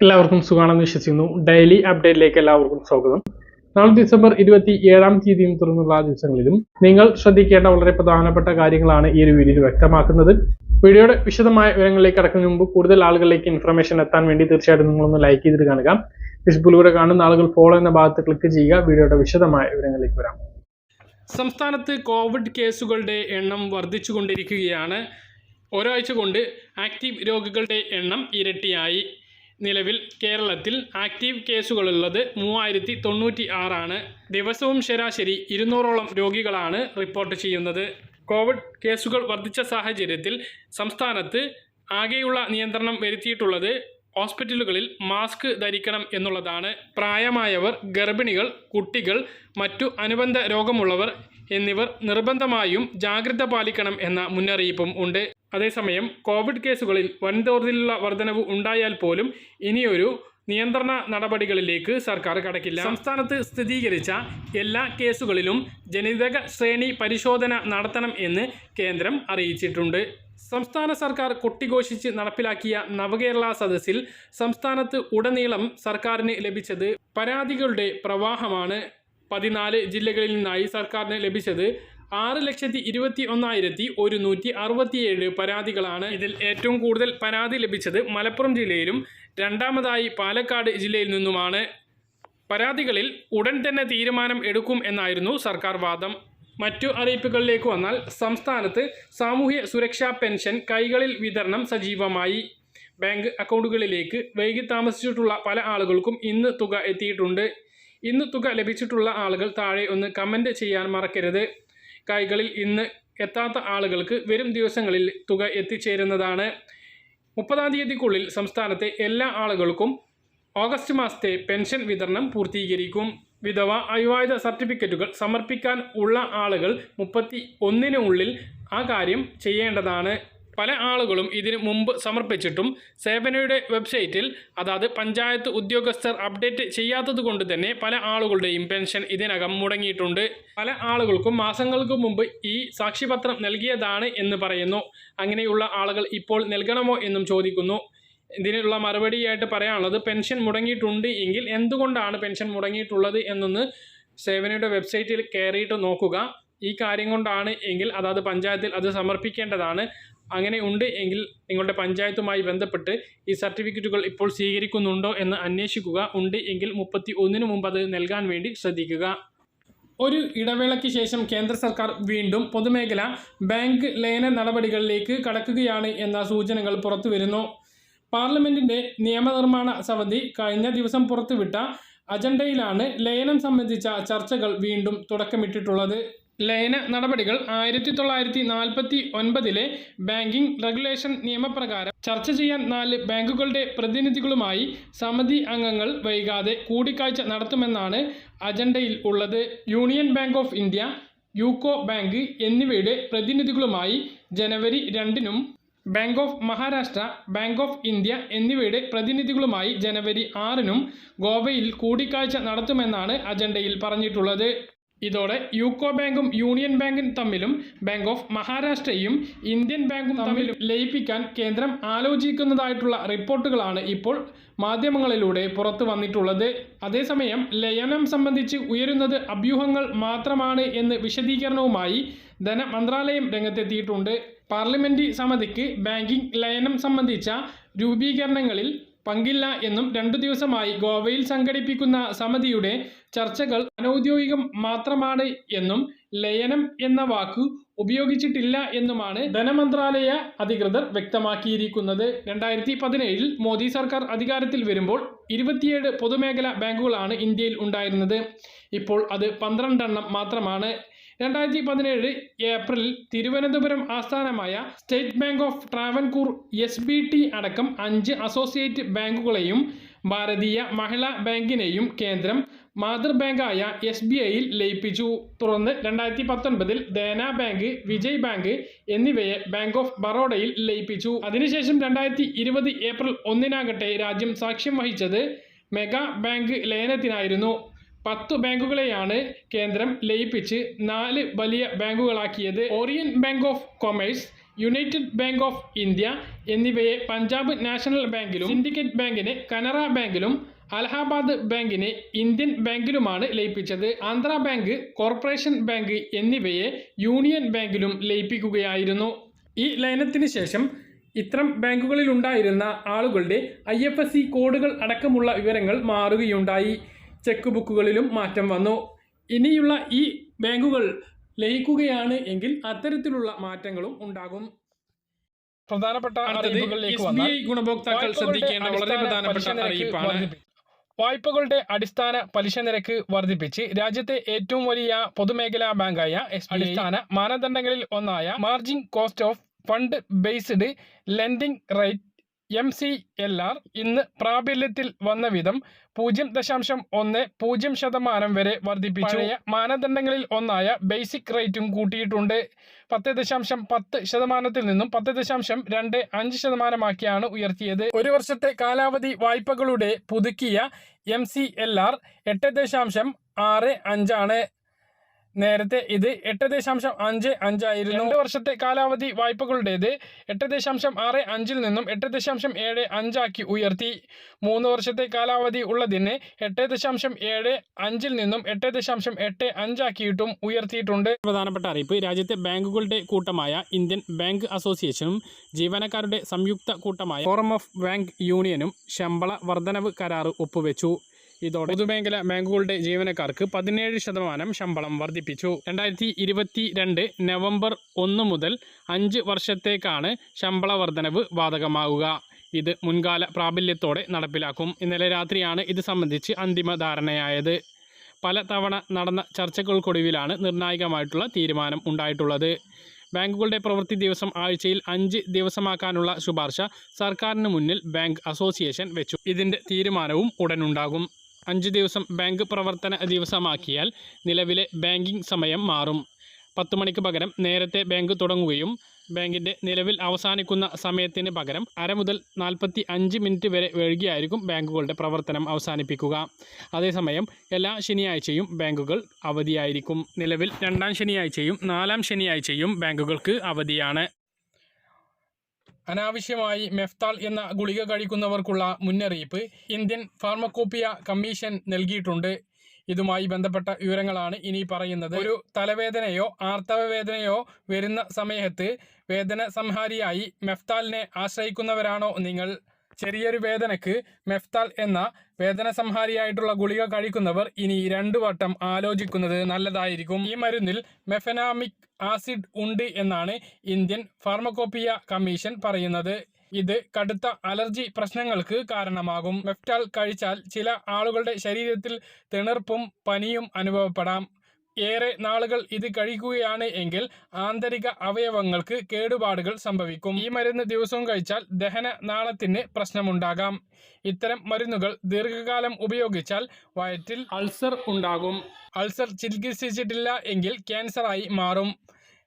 എല്ലാവർക്കും സുഖമാണെന്ന് വിശ്വസിക്കുന്നു. ഡെയിലി അപ്ഡേറ്റിലേക്ക് എല്ലാവർക്കും സ്വാഗതം. നാളെ ഡിസംബർ ഇരുപത്തി ഏഴാം തീയതിയും തുടർന്നുള്ള ദിവസങ്ങളിലും നിങ്ങൾ ശ്രദ്ധിക്കേണ്ട വളരെ പ്രധാനപ്പെട്ട കാര്യങ്ങളാണ് ഈ ഒരു വീഡിയോയിൽ വ്യക്തമാക്കുന്നത്. വീഡിയോയുടെ വിശദമായ വിവരങ്ങളിലേക്ക് കടക്കുന്നതിന് മുമ്പ് കൂടുതൽ ആളുകളിലേക്ക് ഇൻഫർമേഷൻ എത്താൻ വേണ്ടി തീർച്ചയായിട്ടും നിങ്ങളൊന്ന് ലൈക്ക് ചെയ്തിട്ട് കാണുക. ഫേസ്ബുക്കിലൂടെ കാണുന്ന ആളുകൾ ഫോളോ എന്ന ഭാഗത്ത് ക്ലിക്ക് ചെയ്യുക. വീഡിയോയുടെ വിശദമായ വിവരങ്ങളിലേക്ക് വരാം. സംസ്ഥാനത്ത് കോവിഡ് കേസുകളുടെ എണ്ണം വർദ്ധിച്ചുകൊണ്ടിരിക്കുകയാണ്. ഒരാഴ്ച കൊണ്ട് ആക്റ്റീവ് രോഗികളുടെ എണ്ണം ഇരട്ടിയായി. നിലവിൽ കേരളത്തിൽ ആക്റ്റീവ് കേസുകളുള്ളത് മൂവായിരത്തി തൊണ്ണൂറ്റി ആറാണ് ദിവസവും ശരാശരി ഇരുന്നൂറോളം രോഗികളാണ് റിപ്പോർട്ട് ചെയ്യുന്നത്. കോവിഡ് കേസുകൾ വർദ്ധിച്ച സാഹചര്യത്തിൽ സംസ്ഥാനത്ത് ആകെയുള്ള നിയന്ത്രണം വരുത്തിയിട്ടുള്ളത് ഹോസ്പിറ്റലുകളിൽ മാസ്ക് ധരിക്കണം എന്നുള്ളതാണ്. പ്രായമായവർ ഗർഭിണികൾ കുട്ടികൾ മറ്റു അനുബന്ധ രോഗമുള്ളവർ എന്നിവർ നിർബന്ധമായും ജാഗ്രത പാലിക്കണം എന്ന മുന്നറിയിപ്പും ഉണ്ട്. അതേസമയം കോവിഡ് കേസുകളിൽ വൻതോതിലുള്ള വർധനവ് ഉണ്ടായാൽ പോലും ഇനിയൊരു നിയന്ത്രണ നടപടികളിലേക്ക് സർക്കാർ കടക്കില്ല. സംസ്ഥാനത്ത് സ്ഥിരീകരിച്ച എല്ലാ കേസുകളിലും ജനിതക ശ്രേണി പരിശോധന നടത്തണം എന്ന് കേന്ദ്രം അറിയിച്ചിട്ടുണ്ട്. സംസ്ഥാന സർക്കാർ കൊട്ടിഘോഷിച്ച് നടപ്പിലാക്കിയ നവകേരള സദസ്സിൽ സംസ്ഥാനത്ത് ഉടനീളം സർക്കാരിന് ലഭിച്ചത് പരാതികളുടെ പ്രവാഹമാണ്. പതിനാല് ജില്ലകളിൽ നിന്നായി സർക്കാരിന് ലഭിച്ചത് ആറ് ലക്ഷത്തി ഇരുപത്തി ഒന്നായിരത്തി ഒരുന്നൂറ്റി അറുപത്തിയേഴ് പരാതികളാണ് ഇതിൽ ഏറ്റവും കൂടുതൽ പരാതി ലഭിച്ചത് മലപ്പുറം ജില്ലയിലും. രണ്ടാമതായി പാലക്കാട് ജില്ലയിൽ നിന്നുമാണ്. പരാതികളിൽ ഉടൻ തന്നെ തീരുമാനം എടുക്കും എന്നായിരുന്നു സർക്കാർ വാദം. മറ്റു അറിയിപ്പുകളിലേക്ക് വന്നാൽ സംസ്ഥാനത്ത് സാമൂഹ്യ സുരക്ഷാ പെൻഷൻ കൈകളിൽ വിതരണം സജീവമായി. ബാങ്ക് അക്കൗണ്ടുകളിലേക്ക് വൈകി താമസിച്ചിട്ടുള്ള പല ആളുകൾക്കും ഇന്ന് തുക എത്തിയിട്ടുണ്ട്. ഇന്ന് തുക ലഭിച്ചിട്ടുള്ള ആളുകൾ താഴെ ഒന്ന് കമന്റ് ചെയ്യാൻ മറക്കരുത്. കൈകളിൽ ഇന്ന് എത്താത്ത ആളുകൾക്ക് വരും ദിവസങ്ങളിൽ തുക എത്തിച്ചേരുന്നതാണ്. മുപ്പതാം തീയതിക്കുള്ളിൽ സംസ്ഥാനത്തെ എല്ലാ ആളുകൾക്കും ഓഗസ്റ്റ് മാസത്തെ പെൻഷൻ വിതരണം പൂർത്തീകരിക്കും. വിധവ അവിവാഹിത സർട്ടിഫിക്കറ്റുകൾ സമർപ്പിക്കാൻ ഉള്ള ആളുകൾ മുപ്പത്തി ഒന്നിനുള്ളിൽ ആ കാര്യം ചെയ്യേണ്ടതാണ്. പല ആളുകളും ഇതിനു മുമ്പ് സമർപ്പിച്ചിട്ടും സേവനയുടെ വെബ്സൈറ്റിൽ അതായത് പഞ്ചായത്ത് ഉദ്യോഗസ്ഥർ അപ്ഡേറ്റ് ചെയ്യാത്തത് കൊണ്ട് തന്നെ പല ആളുകളുടെയും പെൻഷൻ ഇതിനകം മുടങ്ങിയിട്ടുണ്ട്. പല ആളുകൾക്കും മാസങ്ങൾക്ക് മുമ്പ് ഈ സാക്ഷിപത്രം നൽകിയതാണ് എന്ന് പറയുന്നു. അങ്ങനെയുള്ള ആളുകൾ ഇപ്പോൾ നൽകണമോ എന്നും ചോദിക്കുന്നു. ഇതിനുള്ള മറുപടിയായിട്ട് പറയാനുള്ളത് പെൻഷൻ മുടങ്ങിയിട്ടുണ്ട് എങ്കിൽ എന്തുകൊണ്ടാണ് പെൻഷൻ മുടങ്ങിയിട്ടുള്ളത് എന്നൊന്ന് സേവനയുടെ വെബ്സൈറ്റിൽ കയറിയിട്ട് നോക്കുക. ഈ കാര്യം കൊണ്ടാണ് എങ്കിൽ അതാത് പഞ്ചായത്തിൽ അത് സമർപ്പിക്കേണ്ടതാണ്. അങ്ങനെ ഉണ്ട് എങ്കിൽ നിങ്ങളുടെ പഞ്ചായത്തുമായി ബന്ധപ്പെട്ട് ഈ സർട്ടിഫിക്കറ്റുകൾ ഇപ്പോൾ സ്വീകരിക്കുന്നുണ്ടോ എന്ന് അന്വേഷിക്കുക. ഉണ്ട് എങ്കിൽ മുപ്പത്തി ഒന്നിന് മുമ്പ് അത് നൽകാൻ വേണ്ടി ശ്രദ്ധിക്കുക. ഒരു ഇടവേളയ്ക്ക് ശേഷം കേന്ദ്ര സർക്കാർ വീണ്ടും പൊതുമേഖല ബാങ്ക് ലയന നടപടികളിലേക്ക് കടക്കുകയാണ് എന്ന സൂചനകൾ പുറത്തു വരുന്നു. പാർലമെന്റിന്റെ നിയമനിർമ്മാണ സമിതി കഴിഞ്ഞ ദിവസം പുറത്തുവിട്ട അജണ്ടയിലാണ് ലയനം സംബന്ധിച്ച ചർച്ചകൾ വീണ്ടും തുടക്കമിട്ടിട്ടുള്ളത്. ലയന നടപടികൾ ആയിരത്തി തൊള്ളായിരത്തി നാൽപ്പത്തി ഒൻപതിലെ ബാങ്കിംഗ് റെഗുലേഷൻ നിയമപ്രകാരം ചർച്ച ചെയ്യാൻ നാല് ബാങ്കുകളുടെ പ്രതിനിധികളുമായി സമിതി അംഗങ്ങൾ വൈകാതെ കൂടിക്കാഴ്ച നടത്തുമെന്നാണ് അജണ്ടയിൽ ഉള്ളത്. Union bank of India UCO bank എന്നിവയുടെ പ്രതിനിധികളുമായി ജനുവരി രണ്ടിനും bank of Maharashtra bank of India എന്നിവയുടെ പ്രതിനിധികളുമായി ജനുവരി ആറിനും ഗോവയിൽ കൂടിക്കാഴ്ച നടത്തുമെന്നാണ് അജണ്ടയിൽ പറഞ്ഞിട്ടുള്ളത്. ഇതോടെ യൂക്കോ ബാങ്കും യൂണിയൻ ബാങ്കും തമ്മിലും ബാങ്ക് ഓഫ് മഹാരാഷ്ട്രയും ഇന്ത്യൻ ബാങ്കും തമ്മിലും ലയിപ്പിക്കാൻ കേന്ദ്രം ആലോചിക്കുന്നതായിട്ടുള്ള റിപ്പോർട്ടുകളാണ് ഇപ്പോൾ മാധ്യമങ്ങളിലൂടെ പുറത്തു വന്നിട്ടുള്ളത്. അതേസമയം ലയനം സംബന്ധിച്ച് ഉയരുന്നത് അഭ്യൂഹങ്ങൾ മാത്രമാണ് എന്ന് വിശദീകരണവുമായി ധനമന്ത്രാലയം രംഗത്തെത്തിയിട്ടുണ്ട്. പാർലമെന്റ് സമിതിക്ക് ബാങ്കിംഗ് ലയനം സംബന്ധിച്ച രൂപീകരണങ്ങളിൽ പങ്കില്ല എന്നും രണ്ടു ദിവസമായി ഗോവയിൽ സംഘടിപ്പിക്കുന്ന സമിതിയുടെ ചർച്ചകൾ അനൌദ്യോഗികം മാത്രമാണ് എന്നും ലയനം എന്ന വാക്ക് ഉപയോഗിച്ചിട്ടില്ല എന്നുമാണ് ധനമന്ത്രാലയ അധികൃതർ വ്യക്തമാക്കിയിരിക്കുന്നത്. രണ്ടായിരത്തി പതിനേഴിൽ മോദി സർക്കാർ അധികാരത്തിൽ വരുമ്പോൾ ഇരുപത്തിയേഴ് പൊതുമേഖലാ ബാങ്കുകളാണ് ഇന്ത്യയിൽ ഉണ്ടായിരുന്നത്. ഇപ്പോൾ അത് പന്ത്രണ്ടെണ്ണം മാത്രമാണ്. രണ്ടായിരത്തി പതിനേഴ് ഏപ്രിൽ തിരുവനന്തപുരം ആസ്ഥാനമായ state bank of Travancore S B T അടക്കം അഞ്ച് അസോസിയേറ്റ് ബാങ്കുകളെയും ഭാരതീയ മഹിളാ ബാങ്കിനെയും കേന്ദ്രം മാതൃ ബാങ്കായ എസ് ബി ഐയിൽ ലയിപ്പിച്ചു. തുടർന്ന് രണ്ടായിരത്തി പത്തൊൻപതിൽ ദേന ബാങ്ക് വിജയ് ബാങ്ക് എന്നിവയെ ബാങ്ക് ഓഫ് ബറോഡയിൽ ലയിപ്പിച്ചു. അതിനുശേഷം രണ്ടായിരത്തി ഇരുപത് ഏപ്രിൽ ഒന്നിനാകട്ടെ രാജ്യം സാക്ഷ്യം വഹിച്ചത് മെഗാ ബാങ്ക് ലയനത്തിനായിരുന്നു. പത്ത് ബാങ്കുകളെയാണ് കേന്ദ്രം ലയിപ്പിച്ച് നാല് വലിയ ബാങ്കുകളാക്കിയത്. Oriental bank of commerce united bank of India എന്നിവയെ പഞ്ചാബ് നാഷണൽ ബാങ്കിലും സിൻഡിക്കേറ്റ് ബാങ്കിനെ കനറ ബാങ്കിലും അലഹാബാദ് ബാങ്കിനെ ഇന്ത്യൻ ബാങ്കിലുമാണ് ലയിപ്പിച്ചത്. ആന്ധ്ര ബാങ്ക് കോർപ്പറേഷൻ ബാങ്ക് എന്നിവയെ യൂണിയൻ ബാങ്കിലും ലയിപ്പിക്കുകയായിരുന്നു. ഈ ലയനത്തിന് ശേഷം ഇത്തരം ബാങ്കുകളിലുണ്ടായിരുന്ന ആളുകളുടെ ഐ കോഡുകൾ അടക്കമുള്ള വിവരങ്ങൾ മാറുകയുണ്ടായി. ചെക്ക് ബുക്കുകളിലും മാറ്റം വന്നു. ഇനിയുള്ള ഈ ബാങ്കുകൾ ലയിക്കുകയാണ് എങ്കിൽ അത്തരത്തിലുള്ള മാറ്റങ്ങളും ഉണ്ടാകും. പ്രധാനപ്പെട്ട ഗുണഭോക്താക്കൾ ശ്രദ്ധിക്കേണ്ട വളരെ പ്രധാനപ്പെട്ട അറിയിപ്പാണ്. വായ്പകളുടെ അടിസ്ഥാന പലിശ നിരക്ക് വർദ്ധിപ്പിച്ച് രാജ്യത്തെ ഏറ്റവും വലിയ പൊതുമേഖലാ ബാങ്കായ അടിസ്ഥാന മാനദണ്ഡങ്ങളിൽ ഒന്നായ margin cost of fund based lending rate M C L R ഇന്ന് പ്രാബല്യത്തിൽ വന്ന വിധം പൂജ്യം ദശാംശം ഒന്ന് പൂജ്യം ശതമാനം വരെ വർദ്ധിപ്പിച്ചു. മാനദണ്ഡങ്ങളിൽ ഒന്നായ ബേസിക് റേറ്റും കൂട്ടിയിട്ടുണ്ട്. പത്ത് ദശാംശം പത്ത് ശതമാനത്തിൽ നിന്നും പത്ത് ദശാംശം രണ്ട് അഞ്ച് ശതമാനമാക്കിയാണ് ഉയർത്തിയത്. ഒരു വർഷത്തെ കാലാവധി വായ്പകളുടെ പുതുക്കിയ എം സി എൽ ആർ എട്ട് ദശാംശം ആറ് അഞ്ചാണ്. നേരത്തെ ഇത് എട്ട് ദശാംശം അഞ്ച് അഞ്ചായിരുന്നു. രണ്ട് വർഷത്തെ കാലാവധി വായ്പകളുടേത് എട്ട് ദശാംശം ആറ് അഞ്ചിൽ നിന്നും എട്ട് ദശാംശം ഏഴ് അഞ്ചാക്കി ഉയർത്തി. മൂന്ന് വർഷത്തെ കാലാവധി ഉള്ളതിന് എട്ട് ദശാംശം ഏഴ് അഞ്ചിൽ നിന്നും എട്ട് ദശാംശം എട്ട് അഞ്ചാക്കിയിട്ടും ഉയർത്തിയിട്ടുണ്ട്. പ്രധാനപ്പെട്ട അറിയിപ്പ് രാജ്യത്തെ ബാങ്കുകളുടെ കൂട്ടമായ ഇന്ത്യൻ ബാങ്ക് അസോസിയേഷനും ജീവനക്കാരുടെ സംയുക്ത കൂട്ടമായ ഫോറം ഓഫ് ബാങ്ക് യൂണിയനും ശമ്പള വർധനവ് കരാർ ഒപ്പുവെച്ചു. ഇതോടെ പൊതുമേഖല ബാങ്കുകളുടെ ജീവനക്കാർക്ക് പതിനേഴ് ശതമാനം ശമ്പളം വർദ്ധിപ്പിച്ചു. രണ്ടായിരത്തി ഇരുപത്തി രണ്ട് നവംബർ ഒന്ന് മുതൽ അഞ്ച് വർഷത്തേക്കാണ് ശമ്പള വർധനവ് ബാധകമാവുക ഇത് മുൻകാല പ്രാബല്യത്തോടെ നടപ്പിലാക്കും. ഇന്നലെ രാത്രിയാണ് ഇത് സംബന്ധിച്ച് അന്തിമ ധാരണയായത്. പല തവണ നടന്ന ചർച്ചകൾക്കൊടുവിലാണ് നിർണായകമായിട്ടുള്ള തീരുമാനം ഉണ്ടായിട്ടുള്ളത്. ബാങ്കുകളുടെ പ്രവൃത്തി ദിവസം ആഴ്ചയിൽ അഞ്ച് ദിവസമാക്കാനുള്ള ശുപാർശ സർക്കാരിന് മുന്നിൽ ബാങ്ക് അസോസിയേഷൻ വെച്ചു. ഇതിന്റെ തീരുമാനവും ഉടനുണ്ടാകും അഞ്ച് ദിവസം ബാങ്ക് പ്രവർത്തന ദിവസമാക്കിയാൽ നിലവിലെ ബാങ്കിംഗ് സമയം മാറും. പത്ത് മണിക്ക് പകരം നേരത്തെ ബാങ്ക് തുടങ്ങുകയും ബാങ്കിന്റെ നിലവിൽ അവസാനിക്കുന്ന സമയത്തിന് പകരം അര മുതൽ നാൽപ്പത്തി അഞ്ച് മിനിറ്റ് വരെ വൈകിയായിരിക്കും ബാങ്കുകളുടെ പ്രവർത്തനം അവസാനിപ്പിക്കുക. അതേസമയം എല്ലാ ശനിയാഴ്ചയും ബാങ്കുകൾ അവധിയായിരിക്കും. നിലവിൽ രണ്ടാം ശനിയാഴ്ചയും നാലാം ശനിയാഴ്ചയും ബാങ്കുകൾക്ക് അവധിയാണ്. അനാവശ്യമായി മെഫ്താൾ എന്ന ഗുളിക കഴിക്കുന്നവർക്കുള്ള മുന്നറിയിപ്പ് ഇന്ത്യൻ ഫാർമക്കോപ്പിയ കമ്മീഷൻ നൽകിയിട്ടുണ്ട്. ഇതുമായി ബന്ധപ്പെട്ട വിവരങ്ങളാണ് ഇനി പറയുന്നത്. ഒരു തലവേദനയോ ആർത്തവ വേദനയോ വരുന്ന സമയത്ത് വേദന സംഹാരിയായി മെഫ്താലിനെ ആശ്രയിക്കുന്നവരാണോ നിങ്ങൾ? ചെറിയൊരു വേദനക്ക് മെഫ്താൽ എന്ന വേദന സംഹാരിയായിട്ടുള്ള ഗുളിക കഴിക്കുന്നവർ ഇനി രണ്ടു വട്ടം ആലോചിക്കുന്നത് നല്ലതായിരിക്കും. ഈ മരുന്നിൽ മെഫനാമിക് ആസിഡ് ഉണ്ട് എന്നാണ് ഇന്ത്യൻ ഫാർമകോപ്പിയ കമ്മീഷൻ പറയുന്നത്. ഇത് കടുത്ത അലർജി പ്രശ്നങ്ങൾക്ക് കാരണമാകും. മെഫ്റ്റാൾ കഴിച്ചാൽ ചില ആളുകളുടെ ശരീരത്തിൽ തിണർപ്പും പനിയും അനുഭവപ്പെടാം. ഏറെ നാളുകൾ ഇത് കഴിക്കുകയാണ് എങ്കിൽ ആന്തരിക അവയവങ്ങൾക്ക് കേടുപാടുകൾ സംഭവിക്കും. ഈ മരുന്ന് ദിവസവും കഴിച്ചാൽ ദഹന നാളത്തിന് പ്രശ്നമുണ്ടാകാം. ഇത്തരം മരുന്നുകൾ ദീർഘകാലം ഉപയോഗിച്ചാൽ വയറ്റിൽ അൾസർ ഉണ്ടാകും. അൾസർ ചികിത്സിച്ചിട്ടില്ല എങ്കിൽ ക്യാൻസറായി മാറും.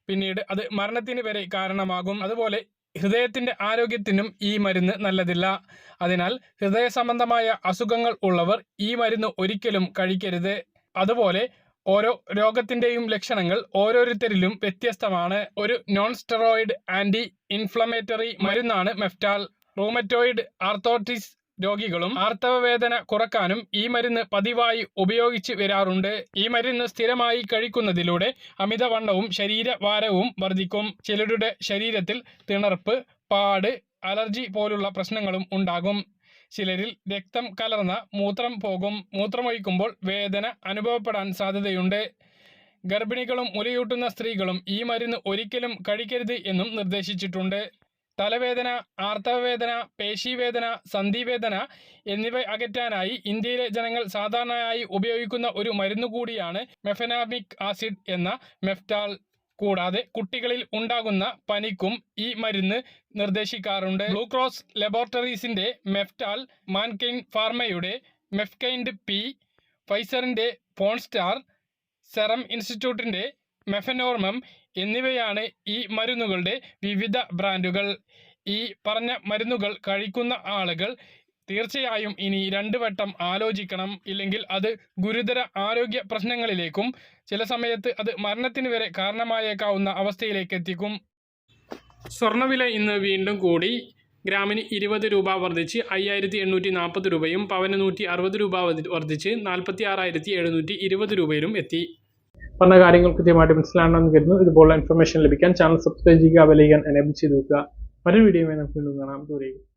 പിന്നീട് അത് മരണത്തിന് വരെ കാരണമാകും. അതുപോലെ ഹൃദയത്തിന്റെ ആരോഗ്യത്തിനും ഈ മരുന്ന് നല്ലതില്ല. അതിനാൽ ഹൃദയ സംബന്ധമായ അസുഖങ്ങൾ ഉള്ളവർ ഈ മരുന്ന് ഒരിക്കലും കഴിക്കരുത്. അതുപോലെ ഓരോ രോഗത്തിന്റെയും ലക്ഷണങ്ങൾ ഓരോരുത്തരിലും വ്യത്യസ്തമാണ്. ഒരു നോൺ സ്റ്റെറോയിഡ് ആന്റി ഇൻഫ്ലമേറ്ററി മരുന്നാണ് മെഫ്റ്റാൽ. റൂമറ്റോയിഡ് ആർത്തോട്ടിസ് രോഗികളും ആർത്തവവേദന കുറക്കാനും ഈ മരുന്ന് പതിവായി ഉപയോഗിച്ച് വരാറുണ്ട്. ഈ മരുന്ന് സ്ഥിരമായി കഴിക്കുന്നതിലൂടെ അമിതവണ്ണവും ശരീരഭാരവും വർദ്ധിക്കും ചിലരുടെ ശരീരത്തിൽ തിണർപ്പ് പാട് അലർജി പോലുള്ള പ്രശ്നങ്ങളും ഉണ്ടാകും. ചിലരിൽ രക്തം കലർന്ന മൂത്രം പോകും മൂത്രമൊഴിക്കുമ്പോൾ വേദന അനുഭവപ്പെടാൻ സാധ്യതയുണ്ട്. ഗർഭിണികളും മുലയൂട്ടുന്ന സ്ത്രീകളും ഈ മരുന്ന് ഒരിക്കലും കഴിക്കരുത് എന്നും നിർദ്ദേശിച്ചിട്ടുണ്ട്. തലവേദന ആർത്തവവേദന പേശിവേദന സന്ധിവേദന എന്നിവ അകറ്റാനായി ഇന്ത്യയിലെ ജനങ്ങൾ സാധാരണയായി ഉപയോഗിക്കുന്ന ഒരു മരുന്ന് കൂടിയാണ് മെഫനാമിക് ആസിഡ് എന്ന മെഫ്റ്റാൾ. കൂടാതെ കുട്ടികളിൽ ഉണ്ടാകുന്ന പനിക്കും ഈ മരുന്ന് നിർദ്ദേശിക്കാറുണ്ട്. ബ്ലൂ ക്രോസ് ലബോറട്ടറീസിന്റെ മെഫ്റ്റാൽ മാൻകൈൻ ഫാർമയുടെ മെഫ്കൈൻഡ് പി ഫൈസറിന്റെ പോൺസ്റ്റാർ സെറം ഇൻസ്റ്റിറ്റ്യൂട്ടിന്റെ മെഫനോർമം എന്നിവയാണ് ഈ മരുന്നുകളുടെ വിവിധ ബ്രാൻഡുകൾ. ഈ പറഞ്ഞ മരുന്നുകൾ കഴിക്കുന്ന ആളുകൾ തീർച്ചയായും ഇനി രണ്ട് വട്ടം ആലോചിക്കണം. ഇല്ലെങ്കിൽ അത് ഗുരുതര ആരോഗ്യ പ്രശ്നങ്ങളിലേക്കും ചില സമയത്ത് അത് മരണത്തിന് വരെ കാരണമായേക്കാവുന്ന അവസ്ഥയിലേക്ക് എത്തിക്കും. സ്വർണവില ഇന്ന് വീണ്ടും കൂടി. ഗ്രാമിന് ഇരുപത് രൂപ വർദ്ധിച്ച് അയ്യായിരത്തി എണ്ണൂറ്റി നാൽപ്പത് രൂപയും പവന് നൂറ്റി അറുപത് രൂപ വർദ്ധി- വർദ്ധിച്ച് നാൽപ്പത്തി ആറായിരത്തി എഴുന്നൂറ്റി ഇരുപത് രൂപയിലും എത്തി. പറഞ്ഞ കാര്യങ്ങൾ കൃത്യമായിട്ട് മനസ്സിലാണെന്ന് കരുതുന്നു. ഇതുപോലുള്ള ഇൻഫർമേഷൻ ലഭിക്കാൻ ചാനൽ സബ്സ്ക്രൈബ് ചെയ്യുക വിലയിക്കാൻ എനേബിൾ ചെയ്ത് വെക്കുക. മറ്റൊരു വീഡിയോയുമായി നമുക്ക് വീണ്ടും കാണാം. ദൂരേക്കും